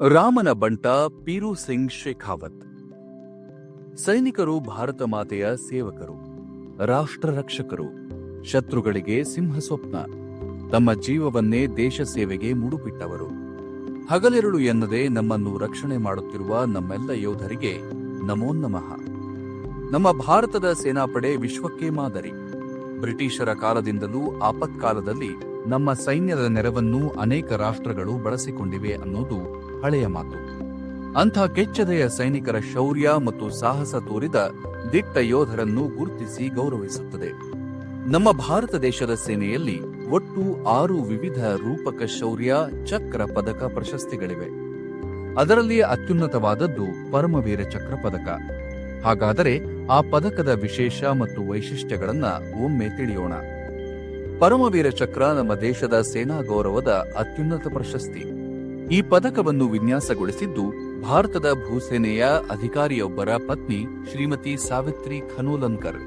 ರಾಮನ ಬಂಟ ಪೀರು ಸಿಂಗ್ ಶೇಖಾವತ್. ಸೈನಿಕರು ಭಾರತ ಮಾತೆಯ ಸೇವಕರು, ರಾಷ್ಟ್ರ ರಕ್ಷಕರು, ಶತ್ರುಗಳಿಗೆ ಸಿಂಹ ಸ್ವಪ್ನ ತಮ್ಮ ಜೀವವನ್ನೇ ದೇಶ ಸೇವೆಗೆ ಮುಡುಪಿಟ್ಟವರು. ಹಗಲಿರುಳು ಎನ್ನದೆ ನಮ್ಮನ್ನು ರಕ್ಷಣೆ ಮಾಡುತ್ತಿರುವ ನಮ್ಮೆಲ್ಲ ಯೋಧರಿಗೆ ನಮೋ ನಮಃ. ನಮ್ಮ ಭಾರತದ ಸೇನಾಪಡೆ ವಿಶ್ವಕ್ಕೆ ಮಾದರಿ. ಬ್ರಿಟಿಷರ ಕಾಲದಿಂದಲೂ ಆಪತ್ಕಾಲದಲ್ಲಿ ನಮ್ಮ ಸೈನ್ಯದ ನೆರವನ್ನು ಅನೇಕ ರಾಷ್ಟ್ರಗಳು ಬಳಸಿಕೊಂಡಿವೆ ಅನ್ನೋದು ಹಳೆಯ ಮಾತು. ಅಂಥ ಕೆಚ್ಚದೆಯ ಸೈನಿಕರ ಶೌರ್ಯ ಮತ್ತು ಸಾಹಸ ತೋರಿದ ದಿಟ್ಟ ಯೋಧರನ್ನು ಗುರುತಿಸಿ ಗೌರವಿಸುತ್ತದೆ. ನಮ್ಮ ಭಾರತ ದೇಶದ ಸೇನೆಯಲ್ಲಿ ಒಟ್ಟು ಆರು ವಿವಿಧ ರೂಪಕ ಶೌರ್ಯ, ಚಕ್ರ ಪದಕ ಪ್ರಶಸ್ತಿಗಳಿವೆ. ಅದರಲ್ಲಿ ಅತ್ಯುನ್ನತವಾದದ್ದು ಪರಮವೀರ ಚಕ್ರ ಪದಕ. ಹಾಗಾದರೆ ಆ ಪದಕದ ವಿಶೇಷ ಮತ್ತು ವೈಶಿಷ್ಟ್ಯಗಳನ್ನ ಒಮ್ಮೆ ತಿಳಿಯೋಣ. ಪರಮವೀರ ಚಕ್ರ ನಮ್ಮ ದೇಶದ ಸೇನಾ ಗೌರವದ ಅತ್ಯುನ್ನತ ಪ್ರಶಸ್ತಿ. ಈ ಪದಕವನ್ನು ವಿನ್ಯಾಸಗೊಳಿಸಿದ್ದು ಭಾರತದ ಭೂಸೇನೆಯ ಅಧಿಕಾರಿಯೊಬ್ಬರ ಪತ್ನಿ ಶ್ರೀಮತಿ ಸಾವಿತ್ರಿ ಖನೋಲನ್ಕರ್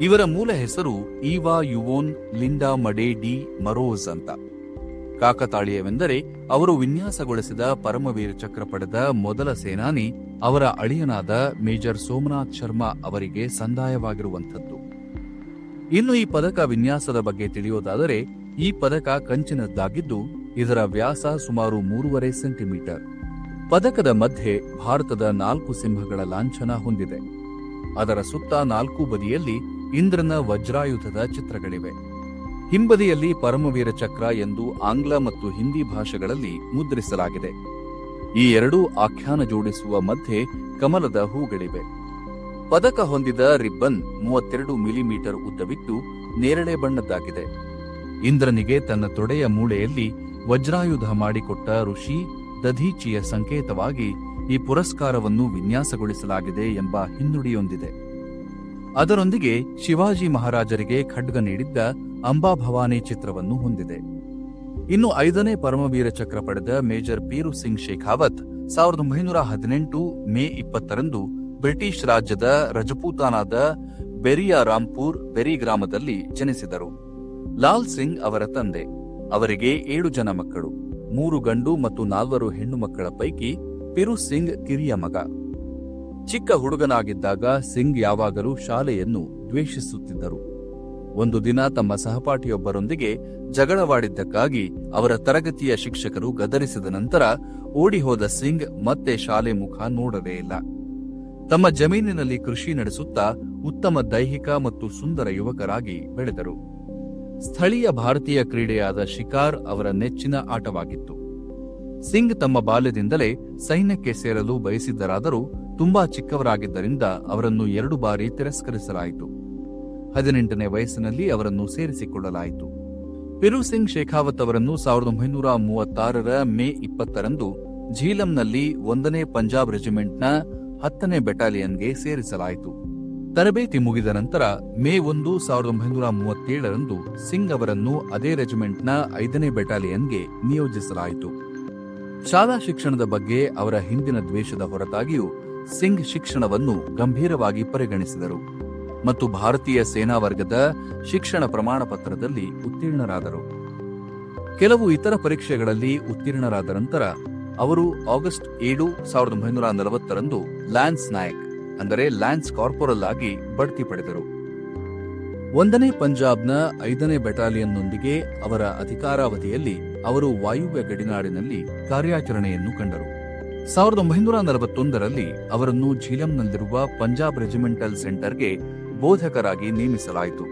ಇವರ ಮೂಲ ಹೆಸರು ಈವಾ ಯುವೋನ್ ಲಿಂಡಾ ಮಡೇ ಡಿ ಮರೋಸ್ ಅಂತ. ಕಾಕತಾಳೀಯವೆಂದರೆ ಅವರು ವಿನ್ಯಾಸಗೊಳಿಸಿದ ಪರಮವೀರ ಚಕ್ರ ಪಡೆದ ಮೊದಲ ಸೇನಾನಿ, ಅವರ ಅಳಿಯನಾದ ಮೇಜರ್ ಸೋಮನಾಥ್ ಶರ್ಮಾ ಅವರಿಗೆ ಸಂದಾಯವಾಗಿರುವಂಥದ್ದು. ಇನ್ನು ಈ ಪದಕ ವಿನ್ಯಾಸದ ಬಗ್ಗೆ ತಿಳಿಯೋದಾದರೆ ಈ ಪದಕ ಕಂಚಿನದ್ದಾಗಿದ್ದು ಇದರ ವ್ಯಾಸ ಸುಮಾರು ಮೂರುವರೆ ಸೆಂಟಿಮೀಟರ್. ಪದಕದ ಮಧ್ಯೆ ಭಾರತದ ನಾಲ್ಕು ಸಿಂಹಗಳ ಲಾಂಛನ ಹೊಂದಿದೆ. ಅದರ ಸುತ್ತ ನಾಲ್ಕು ಬದಿಯಲ್ಲಿ ಇಂದ್ರನ ವಜ್ರಾಯುಧದ ಚಿತ್ರಗಳಿವೆ. ಹಿಂಬದಿಯಲ್ಲಿ ಪರಮವೀರ ಚಕ್ರ ಎಂದು ಆಂಗ್ಲ ಮತ್ತು ಹಿಂದಿ ಭಾಷೆಗಳಲ್ಲಿ ಮುದ್ರಿಸಲಾಗಿದೆ. ಈ ಎರಡೂ ಆಖ್ಯಾನ ಜೋಡಿಸುವ ಮಧ್ಯೆ ಕಮಲದ ಹೂಗಳಿವೆ. ಪದಕ ಹೊಂದಿದ ರಿಬ್ಬನ್ ಮೂವತ್ತೆರಡು ಮಿಲಿಮೀಟರ್ ಉದ್ದವಿದ್ದು ನೇರಳೆ ಬಣ್ಣದ್ದಾಗಿದೆ. ಇಂದ್ರನಿಗೆ ತನ್ನ ತೊಡೆಯ ಮೂಳೆಯಲ್ಲಿ ವಜ್ರಾಯುಧ ಮಾಡಿಕೊಟ್ಟ ಋಷಿ ದಧೀಚಿಯ ಸಂಕೇತವಾಗಿ ಈ ಪುರಸ್ಕಾರವನ್ನು ವಿನ್ಯಾಸಗೊಳಿಸಲಾಗಿದೆ ಎಂಬ ಹಿನ್ನುಡಿಯೊಂದಿದೆ ಅದರೊಂದಿಗೆ ಶಿವಾಜಿ ಮಹಾರಾಜರಿಗೆ ಖಡ್ಗ ನೀಡಿದ್ದ ಅಂಬಾಭವಾನಿ ಚಿತ್ರವನ್ನು ಹೊಂದಿದೆ. ಇನ್ನು ಐದನೇ ಪರಮವೀರ ಚಕ್ರ ಪಡೆದ ಮೇಜರ್ ಪೀರು ಸಿಂಗ್ ಶೇಖಾವತ್ ಸಾವಿರದ ಒಂಬೈನೂರ ಹದಿನೆಂಟು ಮೇ ಇಪ್ಪತ್ತರಂದು ಬ್ರಿಟಿಷ್ ರಾಜ್ಯದ ರಜಪೂತಾನಾದ ಬೆರಿಯಾ ರಾಂಪುರ್ ಬೆರಿ ಗ್ರಾಮದಲ್ಲಿ ಜನಿಸಿದರು. ಲಾಲ್ ಸಿಂಗ್ ಅವರ ತಂದೆ. ಅವರಿಗೆ ಏಳು ಜನ ಮಕ್ಕಳು, ಮೂರು ಗಂಡು ಮತ್ತು ನಾಲ್ವರು ಹೆಣ್ಣು ಮಕ್ಕಳ ಪೈಕಿ ಪಿರು ಸಿಂಗ್ ಕಿರಿಯ ಮಗ. ಚಿಕ್ಕ ಹುಡುಗನಾಗಿದ್ದಾಗ ಸಿಂಗ್ ಯಾವಾಗಲೂ ಶಾಲೆಯನ್ನು ದ್ವೇಷಿಸುತ್ತಿದ್ದರು. ಒಂದು ದಿನ ತಮ್ಮ ಸಹಪಾಠಿಯೊಬ್ಬರೊಂದಿಗೆ ಜಗಳವಾಡಿದ್ದಕ್ಕಾಗಿ ಅವರ ತರಗತಿಯ ಶಿಕ್ಷಕರು ಗದರಿಸಿದ ನಂತರ ಓಡಿಹೋದ ಸಿಂಗ್ ಮತ್ತೆ ಶಾಲೆ ಮುಖ ನೋಡಲೇ ಇಲ್ಲ. ತಮ್ಮ ಜಮೀನಿನಲ್ಲಿ ಕೃಷಿ ನಡೆಸುತ್ತಾ ಉತ್ತಮ ದೈಹಿಕ ಮತ್ತು ಸುಂದರ ಯುವಕರಾಗಿ ಬೆಳೆದರು. ಸ್ಥಳೀಯ ಭಾರತೀಯ ಕ್ರೀಡೆಯಾದ ಶಿಕಾರ್ ಅವರ ನೆಚ್ಚಿನ ಆಟವಾಗಿತ್ತು. ಸಿಂಗ್ ತಮ್ಮ ಬಾಲ್ಯದಿಂದಲೇ ಸೈನ್ಯಕ್ಕೆ ಸೇರಲು ಬಯಸಿದ್ದರಾದರೂ ತುಂಬಾ ಚಿಕ್ಕವರಾಗಿದ್ದರಿಂದ ಅವರನ್ನು ಎರಡು ಬಾರಿ ತಿರಸ್ಕರಿಸಲಾಯಿತು. ಹದಿನೆಂಟನೇ ವಯಸ್ಸಿನಲ್ಲಿ ಅವರನ್ನು ಸೇರಿಸಿಕೊಳ್ಳಲಾಯಿತು. ಪಿರು ಸಿಂಗ್ ಶೇಖಾವತ್ ಅವರನ್ನು ಸಾವಿರದ ಒಂಬೈನೂರ ಮೂವತ್ತಾರರ ಮೇ ಇಪ್ಪತ್ತರಂದು ಝೀಲಂನಲ್ಲಿ ಒಂದನೇ ಪಂಜಾಬ್ ರೆಜಿಮೆಂಟ್ನ ಹತ್ತನೇ ಬೆಟಾಲಿಯನ್ಗೆ ಸೇರಿಸಲಾಯಿತು. ತರಬೇತಿ ಮುಗಿದ ನಂತರ ಮೇ ಒಂದು, ಸಾವಿರದ ಒಂಬೈನೂರ ಮೂವತ್ತೇಳರಂದು ಸಿಂಗ್ ಅವರನ್ನು ಅದೇ ರೆಜಿಮೆಂಟ್ನ ಐದನೇ ಬೆಟಾಲಿಯನ್ಗೆ ನಿಯೋಜಿಸಲಾಯಿತು. ಶಾಲಾ ಶಿಕ್ಷಣದ ಬಗ್ಗೆ ಅವರ ಹಿಂದಿನ ದ್ವೇಷದ ಹೊರತಾಗಿಯೂ ಸಿಂಗ್ ಶಿಕ್ಷಣವನ್ನು ಗಂಭೀರವಾಗಿ ಪರಿಗಣಿಸಿದರು ಮತ್ತು ಭಾರತೀಯ ಸೇನಾ ವರ್ಗದ ಶಿಕ್ಷಣ ಪ್ರಮಾಣ ಪತ್ರದಲ್ಲಿ ಉತ್ತೀರ್ಣರಾದರು. ಕೆಲವು ಇತರ ಪರೀಕ್ಷೆಗಳಲ್ಲಿ ಉತ್ತೀರ್ಣರಾದ ನಂತರ ಅವರು ಆಗಸ್ಟ್ ಏಳು, ಸಾವಿರದ ಒಂಬೈನೂರ ನಲವತ್ತರಂದು ಲ್ಯಾನ್ಸ್ ನಾಯಕ್ ಅಂದರೆ ಲ್ಯಾನ್ಸ್ ಕಾರ್ಪೊರಲ್ ಆಗಿ ಬಡ್ತಿ ಪಡೆದರು. ಒಂದನೇ ಪಂಜಾಬ್ನ ಐದನೇ ಬೆಟಾಲಿಯನ್ನೊಂದಿಗೆ ಅವರ ಅಧಿಕಾರಾವಧಿಯಲ್ಲಿ ಅವರು ವಾಯುವ್ಯ ಗಡಿನಾಡಿನಲ್ಲಿ ಕಾರ್ಯಾಚರಣೆಯನ್ನು ಕಂಡರು. ಸಾವಿರದ ಒಂಬೈನೂರ ನಲವತ್ತೊಂದರಲ್ಲಿ ಅವರನ್ನು ಝೀಲಂನಲ್ಲಿರುವ ಪಂಜಾಬ್ ರೆಜಿಮೆಂಟಲ್ ಸೆಂಟರ್ಗೆ ಬೋಧಕರಾಗಿ ನೇಮಿಸಲಾಯಿತು.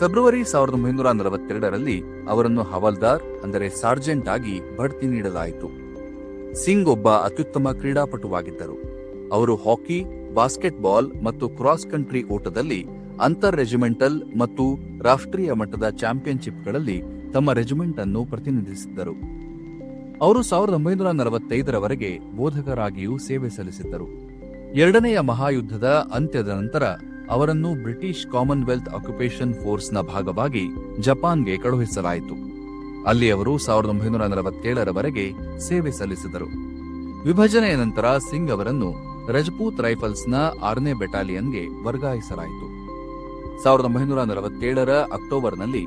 ಫೆಬ್ರವರಿ ಸಾವಿರದ ಒಂಬೈನೂರ ನಲವತ್ತೆರಡರಲ್ಲಿ ಅವರನ್ನು ಹವಾಲ್ದಾರ್, ಅಂದರೆ ಸಾರ್ಜೆಂಟ್ ಆಗಿ ಬಡ್ತಿ ನೀಡಲಾಯಿತು. ಸಿಂಗ್ ಒಬ್ಬ ಅತ್ಯುತ್ತಮ ಕ್ರೀಡಾಪಟುವಾಗಿದ್ದರು. ಅವರು ಹಾಕಿ ಬಾಸ್ಕೆಟ್ಬಾಲ್ ಮತ್ತು ಕ್ರಾಸ್ ಕಂಟ್ರಿ ಓಟದಲ್ಲಿ ಅಂತರ್ ರೆಜಿಮೆಂಟಲ್ ಮತ್ತು ರಾಷ್ಟ್ರೀಯ ಮಟ್ಟದ ಚಾಂಪಿಯನ್ಶಿಪ್ಗಳಲ್ಲಿ ತಮ್ಮ ರೆಜಿಮೆಂಟ್ ಅನ್ನು ಪ್ರತಿನಿಧಿಸಿದ್ದರು. ಅವರು ಸಾವಿರದ ಒಂಬೈನೂರ ನಲವತ್ತೈದರವರೆಗೆ ಬೋಧಕರಾಗಿಯೂ ಸೇವೆ ಸಲ್ಲಿಸಿದ್ದರು. ಎರಡನೆಯ ಮಹಾಯುದ್ಧದ ಅಂತ್ಯದ ನಂತರ ಅವರನ್ನು ಬ್ರಿಟಿಷ್ ಕಾಮನ್ವೆಲ್ತ್ ಆಕ್ಯುಪೇಷನ್ ಫೋರ್ಸ್ನ ಭಾಗವಾಗಿ ಜಪಾನ್ಗೆ ಕಳುಹಿಸಲಾಯಿತು. ಅಲ್ಲಿ ಅವರು ಸಾವಿರದ ಒಂಬೈನೂರ ನಲವತ್ತೇಳರವರೆಗೆ ಸೇವೆ ಸಲ್ಲಿಸಿದರು. ವಿಭಜನೆಯ ನಂತರ ಸಿಂಗ್ ಅವರನ್ನು ರಜಪೂತ್ ರೈಫಲ್ಸ್ನ ಆರನೇ ಬೆಟಾಲಿಯನ್ಗೆ ವರ್ಗಾಯಿಸಲಾಯಿತು. ಸಾವಿರದ ಒಂಬೈನೂರ ನಲವತ್ತೇಳರ ಅಕ್ಟೋಬರ್ನಲ್ಲಿ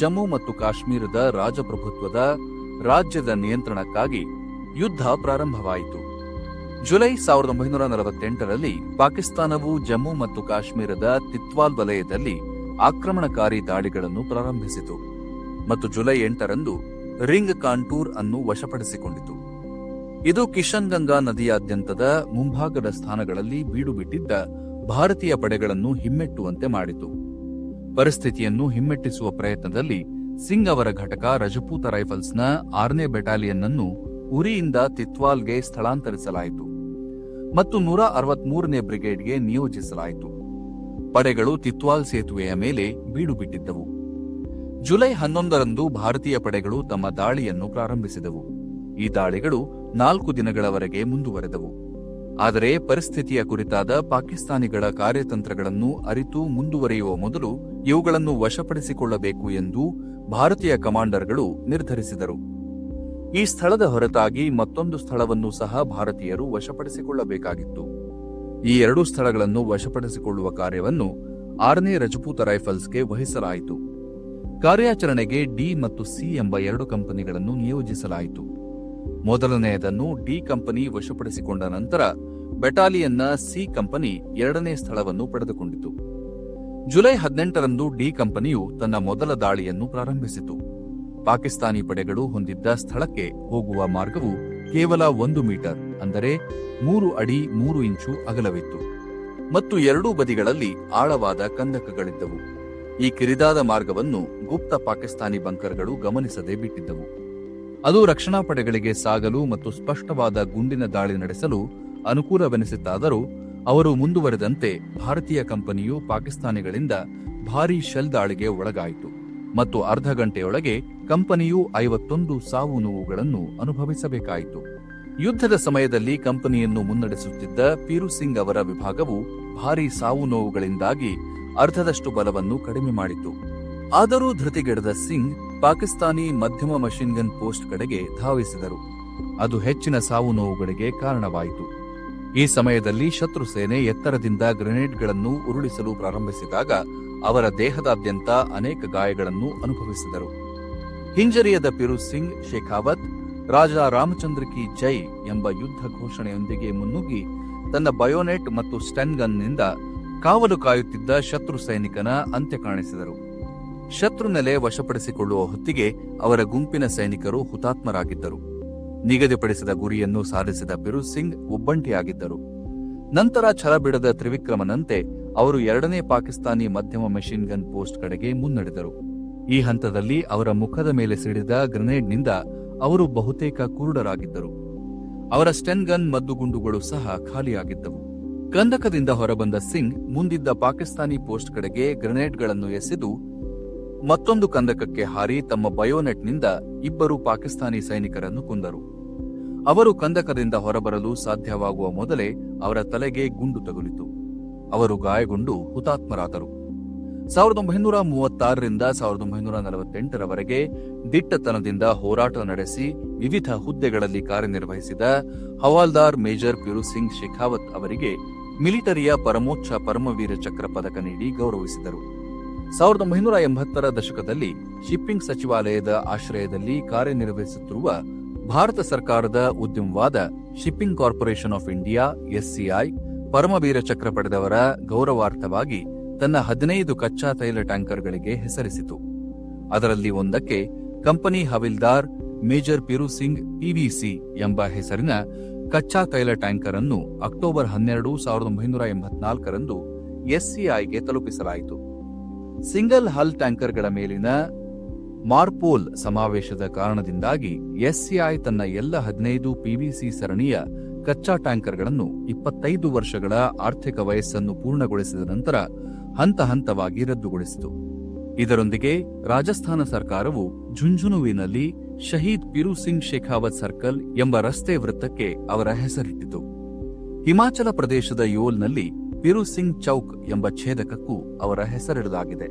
ಜಮ್ಮು ಮತ್ತು ಕಾಶ್ಮೀರದ ರಾಜಪ್ರಭುತ್ವದ ರಾಜ್ಯದ ನಿಯಂತ್ರಣಕ್ಕಾಗಿ ಯುದ್ಧ ಪ್ರಾರಂಭವಾಯಿತು. ಜುಲೈ ಸಾವಿರದ ಒಂಬೈನೂರ ನಲವತ್ತೆಂಟರಲ್ಲಿ ಪಾಕಿಸ್ತಾನವು ಜಮ್ಮು ಮತ್ತು ಕಾಶ್ಮೀರದ ತಿತ್ವಾಲ್ ವಲಯದಲ್ಲಿ ಆಕ್ರಮಣಕಾರಿ ದಾಳಿಗಳನ್ನು ಪ್ರಾರಂಭಿಸಿತು ಮತ್ತು ಜುಲೈ ಎಂಟರಂದು ರಿಂಗ್ ಕಾಂಟೂರ್ ಅನ್ನು ವಶಪಡಿಸಿಕೊಂಡಿತು. ಇದು ಕಿಶನ್ ಗಂಗಾ ನದಿಯಾದ್ಯಂತದ ಮುಂಭಾಗದ ಸ್ಥಾನಗಳಲ್ಲಿ ಬೀಡುಬಿಟ್ಟಿದ್ದ ಭಾರತೀಯ ಪಡೆಗಳನ್ನು ಹಿಮ್ಮೆಟ್ಟುವಂತೆ ಮಾಡಿತು. ಪರಿಸ್ಥಿತಿಯನ್ನು ಹಿಮ್ಮೆಟ್ಟಿಸುವ ಪ್ರಯತ್ನದಲ್ಲಿ ಸಿಂಗ್ ಅವರ ಘಟಕ ರಜಪೂತ ರೈಫಲ್ಸ್ನ ಆರನೇ ಬೆಟಾಲಿಯನ್ ಅನ್ನು ಉರಿಯಿಂದ ತಿತ್ವಾಲ್ಗೆ ಸ್ಥಳಾಂತರಿಸಲಾಯಿತು ಮತ್ತು ನೂರ ಅರವತ್ಮೂರನೇ ಬ್ರಿಗೇಡ್ಗೆ ನಿಯೋಜಿಸಲಾಯಿತು. ಪಡೆಗಳು ತಿತ್ವಾಲ್ ಸೇತುವೆಯ ಮೇಲೆ ಬೀಡುಬಿಟ್ಟಿದ್ದವು ಜುಲೈ ಹನ್ನೊಂದರಂದು ಭಾರತೀಯ ಪಡೆಗಳು ತಮ್ಮ ದಾಳಿಯನ್ನು ಪ್ರಾರಂಭಿಸಿದವು. ಈ ದಾಳಿಗಳು ನಾಲ್ಕು ದಿನಗಳವರೆಗೆ ಮುಂದುವರೆದವು. ಆದರೆ ಪರಿಸ್ಥಿತಿಯ ಕುರಿತಾದ ಪಾಕಿಸ್ತಾನಿಗಳ ಕಾರ್ಯತಂತ್ರಗಳನ್ನು ಅರಿತು ಮುಂದುವರೆಯುವ ಮೊದಲು ಇವುಗಳನ್ನು ವಶಪಡಿಸಿಕೊಳ್ಳಬೇಕು ಎಂದು ಭಾರತೀಯ ಕಮಾಂಡರ್ಗಳು ನಿರ್ಧರಿಸಿದರು. ಈ ಸ್ಥಳದ ಹೊರತಾಗಿ ಮತ್ತೊಂದು ಸ್ಥಳವನ್ನು ಸಹ ಭಾರತೀಯರು ವಶಪಡಿಸಿಕೊಳ್ಳಬೇಕಾಗಿತ್ತು. ಈ ಎರಡೂ ಸ್ಥಳಗಳನ್ನು ವಶಪಡಿಸಿಕೊಳ್ಳುವ ಕಾರ್ಯವನ್ನು ಆರನೇ ರಜಪೂತ ರೈಫಲ್ಸ್ಗೆ ವಹಿಸಲಾಯಿತು. ಕಾರ್ಯಾಚರಣೆಗೆ ಡಿ ಮತ್ತು ಸಿ ಎಂಬ ಎರಡು ಕಂಪನಿಗಳನ್ನು ನಿಯೋಜಿಸಲಾಯಿತು. ಮೊದಲನೆಯದನ್ನು ಡಿ ಕಂಪನಿ ವಶಪಡಿಸಿಕೊಂಡ ನಂತರ ಬೆಟಾಲಿಯನ್ನ ಸಿ ಕಂಪನಿ ಎರಡನೇ ಸ್ಥಳವನ್ನು ಪಡೆದುಕೊಂಡಿತು. ಜುಲೈ ಹದಿನೆಂಟರಂದು ಡಿ ಕಂಪನಿಯು ತನ್ನ ಮೊದಲ ದಾಳಿಯನ್ನು ಪ್ರಾರಂಭಿಸಿತು. ಪಾಕಿಸ್ತಾನಿ ಪಡೆಗಳು ಹೊಂದಿದ್ದ ಸ್ಥಳಕ್ಕೆ ಹೋಗುವ ಮಾರ್ಗವು ಕೇವಲ ಒಂದು ಮೀಟರ್, ಅಂದರೆ ಮೂರು ಅಡಿ ಮೂರು ಇಂಚು ಅಗಲವಿತ್ತು. ಮತ್ತು ಎರಡೂ ಬದಿಗಳಲ್ಲಿ ಆಳವಾದ ಕಂದಕಗಳಿದ್ದವು. ಈ ಕಿರಿದಾದ ಮಾರ್ಗವನ್ನು ಗುಪ್ತ ಪಾಕಿಸ್ತಾನಿ ಬಂಕರ್ಗಳು ಗಮನಿಸದೆ ಬಿಟ್ಟಿದ್ದವು. ಅದು ರಕ್ಷಣಾ ಪಡೆಗಳಿಗೆ ಸಾಗಲು ಮತ್ತು ಸ್ಪಷ್ಟವಾದ ಗುಂಡಿನ ದಾಳಿ ನಡೆಸಲು ಅನುಕೂಲವೆನಿಸಿತ್ತಾದರೂ, ಅವರು ಮುಂದುವರೆದಂತೆ ಭಾರತೀಯ ಕಂಪನಿಯು ಪಾಕಿಸ್ತಾನಿಗಳಿಂದ ಭಾರೀ ಶೆಲ್ ದಾಳಿಗೆ ಒಳಗಾಯಿತು ಮತ್ತು ಅರ್ಧ ಗಂಟೆಯೊಳಗೆ ಕಂಪನಿಯು ಐವತ್ತೊಂದು ಸಾವು ನೋವುಗಳನ್ನು ಅನುಭವಿಸಬೇಕಾಯಿತು. ಯುದ್ಧದ ಸಮಯದಲ್ಲಿ ಕಂಪನಿಯನ್ನು ಮುನ್ನಡೆಸುತ್ತಿದ್ದ ಪೀರು ಸಿಂಗ್ ಅವರ ವಿಭಾಗವು ಭಾರೀ ಸಾವು ನೋವುಗಳಿಂದಾಗಿ ಅರ್ಧದಷ್ಟು ಬಲವನ್ನು ಕಡಿಮೆ ಮಾಡಿತು. ಆದರೂ ಧೃತಿಗೆಡದ ಸಿಂಗ್ ಪಾಕಿಸ್ತಾನಿ ಮಧ್ಯಮ ಮಷಿನ್ ಗನ್ ಪೋಸ್ಟ್ ಕಡೆಗೆ ಧಾವಿಸಿದರು. ಅದು ಹೆಚ್ಚಿನ ಸಾವು ನೋವುಗಳಿಗೆ ಕಾರಣವಾಯಿತು. ಈ ಸಮಯದಲ್ಲಿ ಶತ್ರು ಸೇನೆ ಎತ್ತರದಿಂದ ಗ್ರೆನೇಡ್ಗಳನ್ನು ಉರುಳಿಸಲು ಪ್ರಾರಂಭಿಸಿದಾಗ ಅವರ ದೇಹದಾದ್ಯಂತ ಅನೇಕ ಗಾಯಗಳನ್ನು ಅನುಭವಿಸಿದರು. ಹಿಂಜರಿಯದ ಪಿರು ಸಿಂಗ್ ಶೇಖಾವತ್, ರಾಜ ರಾಮಚಂದ್ರ ಕಿ ಜೈ ಎಂಬ ಯುದ್ಧ ಘೋಷಣೆಯೊಂದಿಗೆ ಮುನ್ನುಗ್ಗಿ ತನ್ನ ಬಯೋನೆಟ್ ಮತ್ತು ಸ್ಟೆನ್ಗನ್ನಿಂದ ಕಾವಲು ಕಾಯುತ್ತಿದ್ದ ಶತ್ರು ಸೈನಿಕನ ಅಂತ್ಯ ಕಾಣಿಸಿದರು. ಶತ್ರು ನೆಲೆ ವಶಪಡಿಸಿಕೊಳ್ಳುವ ಹೊತ್ತಿಗೆ ಅವರ ಗುಂಪಿನ ಸೈನಿಕರು ಹುತಾತ್ಮರಾಗಿದ್ದರು. ನಿಗದಿಪಡಿಸಿದ ಗುರಿಯನ್ನು ಸಾಧಿಸಿದ ಬಿರು ಸಿಂಗ್ ಒಬ್ಬಂಟಿಯಾಗಿದ್ದರು. ನಂತರ ಛಲ ಬಿಡದ ತ್ರಿವಿಕ್ರಮನಂತೆ ಅವರು ಎರಡನೇ ಪಾಕಿಸ್ತಾನಿ ಮಧ್ಯಮ ಮೆಷಿನ್ ಗನ್ ಪೋಸ್ಟ್ ಕಡೆಗೆ ಮುನ್ನಡೆದರು. ಈ ಹಂತದಲ್ಲಿ ಅವರ ಮುಖದ ಮೇಲೆ ಸಿಡಿದ ಗ್ರೆನೇಡ್ನಿಂದ ಅವರು ಬಹುತೇಕ ಕುರುಡರಾಗಿದ್ದರು. ಅವರ ಸ್ಟೆನ್ ಗನ್ ಮದ್ದುಗುಂಡುಗಳು ಸಹ ಖಾಲಿಯಾಗಿದ್ದವು. ಕಂದಕದಿಂದ ಹೊರಬಂದ ಸಿಂಗ್ ಮುಂದಿದ್ದ ಪಾಕಿಸ್ತಾನಿ ಪೋಸ್ಟ್ ಕಡೆಗೆ ಗ್ರೆನೇಡ್ಗಳನ್ನು ಎಸೆದು ಮತ್ತೊಂದು ಕಂದಕಕ್ಕೆ ಹಾರಿ ತಮ್ಮ ಬಯೋನೆಟ್ನಿಂದ ಇಬ್ಬರು ಪಾಕಿಸ್ತಾನಿ ಸೈನಿಕರನ್ನು ಕೊಂದರು. ಅವರು ಕಂದಕದಿಂದ ಹೊರಬರಲು ಸಾಧ್ಯವಾಗುವ ಮೊದಲೇ ಅವರ ತಲೆಗೆ ಗುಂಡು ತಗುಲಿತು. ಅವರು ಗಾಯಗೊಂಡು ಹುತಾತ್ಮರಾದರು. ಸಾವಿರದ ಒಂಬೈನೂರ ಮೂವತ್ತಾರರಿಂದ ಸಾವಿರದ ಒಂಬೈನೂರ ನಲವತ್ತೆಂಟರವರೆಗೆ ದಿಟ್ಟತನದಿಂದ ಹೋರಾಟ ನಡೆಸಿ ವಿವಿಧ ಹುದ್ದೆಗಳಲ್ಲಿ ಕಾರ್ಯನಿರ್ವಹಿಸಿದ ಹವಾಲ್ದಾರ್ ಮೇಜರ್ ಪಿರು ಸಿಂಗ್ ಶೇಖಾವತ್ ಅವರಿಗೆ ಮಿಲಿಟರಿಯ ಪರಮೋಚ್ಚ ಪರಮವೀರ ಚಕ್ರ ಪದಕ ನೀಡಿ ಗೌರವಿಸಿದರು. ಸಾವಿರದ ಒಂಬೈನೂರ ಎಂಬತ್ತರ ದಶಕದಲ್ಲಿ ಶಿಪ್ಪಿಂಗ್ ಸಚಿವಾಲಯದ ಆಶ್ರಯದಲ್ಲಿ ಕಾರ್ಯನಿರ್ವಹಿಸುತ್ತಿರುವ ಭಾರತ ಸರ್ಕಾರದ ಉದ್ಯಮವಾದ shipping corporation of India SCI Paramvir Chakra ಪಡೆದವರ ಗೌರವಾರ್ಥವಾಗಿ ತನ್ನ ಹದಿನೈದು ಕಚ್ಚಾ ತೈಲ ಟ್ಯಾಂಕರ್ಗಳಿಗೆ ಹೆಸರಿಸಿತು. ಅದರಲ್ಲಿ ಒಂದಕ್ಕೆ company Havildar major Piru Singh PVC ಎಂಬ ಹೆಸರಿನ ಕಚ್ಚಾ ತೈಲ ಟ್ಯಾಂಕರ್ ಅನ್ನು ಅಕ್ಟೋಬರ್ ಹನ್ನೆರಡು ಸಾವಿರದ ಒಂಬೈನೂರ ಎಂಬತ್ನಾಲ್ಕರಂದು ಎಸ್ಸಿಐಗೆ ತಲುಪಿಸಲಾಯಿತು. ಸಿಂಗಲ್ ಹಲ್ ಟ್ಯಾಂಕರ್ಗಳ ಮೇಲಿನ ಮಾರ್ಪೋಲ್ ಸಮಾವೇಶದ ಕಾರಣದಿಂದಾಗಿ ಎಸ್ಸಿಐ ತನ್ನ ಎಲ್ಲ ಹದಿನೈದು ಪಿವಿಸಿ ಸರಣಿಯ ಕಚ್ಚಾ ಟ್ಯಾಂಕರ್ಗಳನ್ನು ಇಪ್ಪತ್ತೈದು ವರ್ಷಗಳ ಆರ್ಥಿಕ ವಯಸ್ಸನ್ನು ಪೂರ್ಣಗೊಳಿಸಿದ ನಂತರ ಹಂತ ಹಂತವಾಗಿ ರದ್ದುಗೊಳಿಸಿತು. ಇದರೊಂದಿಗೆ ರಾಜಸ್ಥಾನ ಸರ್ಕಾರವು ಝುಂಝುನುವಿನಲ್ಲಿ ಶಹೀದ್ ಪಿರು ಸಿಂಗ್ ಶೇಖಾವತ್ ಸರ್ಕಲ್ ಎಂಬ ರಸ್ತೆ ವೃತ್ತಕ್ಕೆ ಅವರ ಹೆಸರಿಟ್ಟಿತು. ಹಿಮಾಚಲ ಪ್ರದೇಶದ ಯೋಲ್ನಲ್ಲಿ ಪಿರು ಸಿಂಗ್ ಚೌಕ್ ಎಂಬ ಛೇದಕಕ್ಕೂ ಅವರ ಹೆಸರಿಡಲಾಗಿದೆ.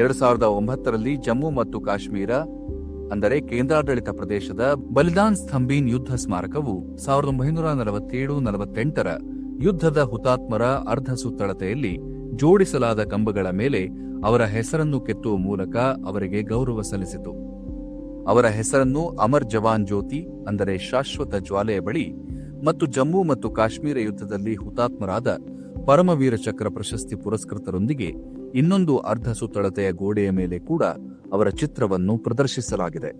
ಎರಡು ಸಾವಿರದ ಒಂಬತ್ತರಲ್ಲಿ ಜಮ್ಮು ಮತ್ತು ಕಾಶ್ಮೀರ, ಅಂದರೆ ಕೇಂದ್ರಾಡಳಿತ ಪ್ರದೇಶದ ಬಲಿದಾನ್ ಸ್ತಂಭೀನ್ ಯುದ್ಧ ಸ್ಮಾರಕವು ಸಾವಿರದ ಒಂಬೈನೂರ ನಲವತ್ತೇಳು ನಲವತ್ತೆಂಟರ ಯುದ್ಧದ ಹುತಾತ್ಮರ ಅರ್ಧ ಸುತ್ತಳತೆಯಲ್ಲಿ ಜೋಡಿಸಲಾದ ಕಂಬಗಳ ಮೇಲೆ ಅವರ ಹೆಸರನ್ನು ಕೆತ್ತುವ ಮೂಲಕ ಅವರಿಗೆ ಗೌರವ ಸಲ್ಲಿಸಿತು. ಅವರ ಹೆಸರನ್ನು ಅಮರ್ ಜವಾನ್ ಜ್ಯೋತಿ, ಅಂದರೆ ಶಾಶ್ವತ ಜ್ವಾಲೆಯ ಬಳಿ, ಮತ್ತು ಜಮ್ಮು ಮತ್ತು ಕಾಶ್ಮೀರ ಯುದ್ಧದಲ್ಲಿ ಹುತಾತ್ಮರಾದ ಪರಮವೀರ ಚಕ್ರ ಪ್ರಶಸ್ತಿ ಪುರಸ್ಕೃತರೊಂದಿಗೆ ಇನ್ನೊಂದು ಅರ್ಧ ಸುತ್ತಳತೆಯ ಗೋಡೆಯ ಮೇಲೆ ಕೂಡ ಅವರ ಚಿತ್ರವನ್ನು ಪ್ರದರ್ಶಿಸಲಾಗಿದೆ.